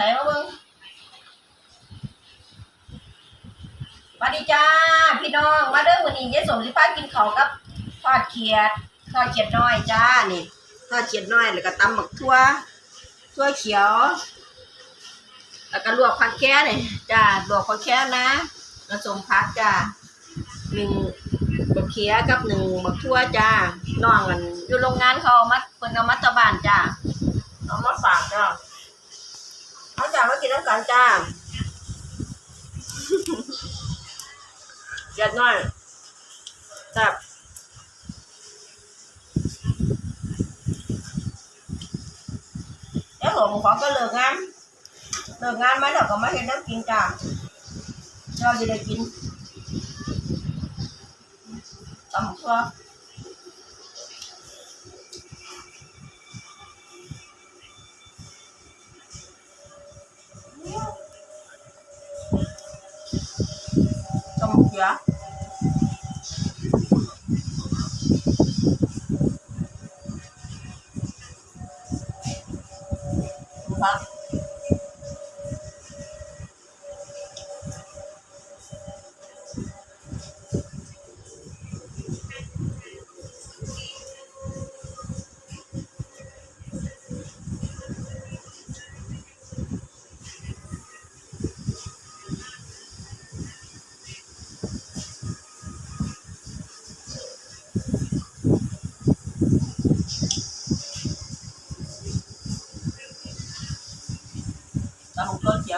ส่มาเบิ่งสวัสดีจ้า พี่น้อง มาเด้อวันนี้ยายสมสิพากินข้าวกับทอดเขียดทอดเขียดน้อยจ้า นี่ทอดเขียดน้อย แล้วก็ตำหมักทั่วทั่วเขียว แล้วก็ลวกผักแค่นี่จ้า ลวกผักแค่นะผสมผักจ้าหนึ่งบักเขียกับหนึ่งบักทั่วจ้า น้องกันอยู่โรงงานเขามาเพิ่นเอามาตะบานจ้ามาฝากจ้าเอาจ้ามากิ น้ำกันจ้าเจ็ดน้อยจับแล้วผมขอก็เลิกงานเลิกงานมาเดี๋ยวก็มาเห็นน้ำกินจ้าเราจะได้กินตำตัวต้ ผั กตำหมูตัวเขี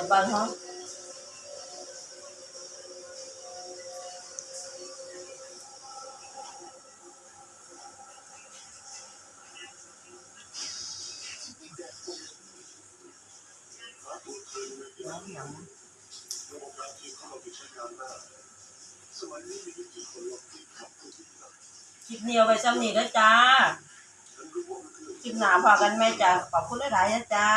ยวแซ่บๆแล้วฝาจะบางเขาคลิปนี้เอาไปซ้ำนี่แล้วจ้าคลิปหนาพอกันไหมจ้าขอบคุณหลายๆนะจ้า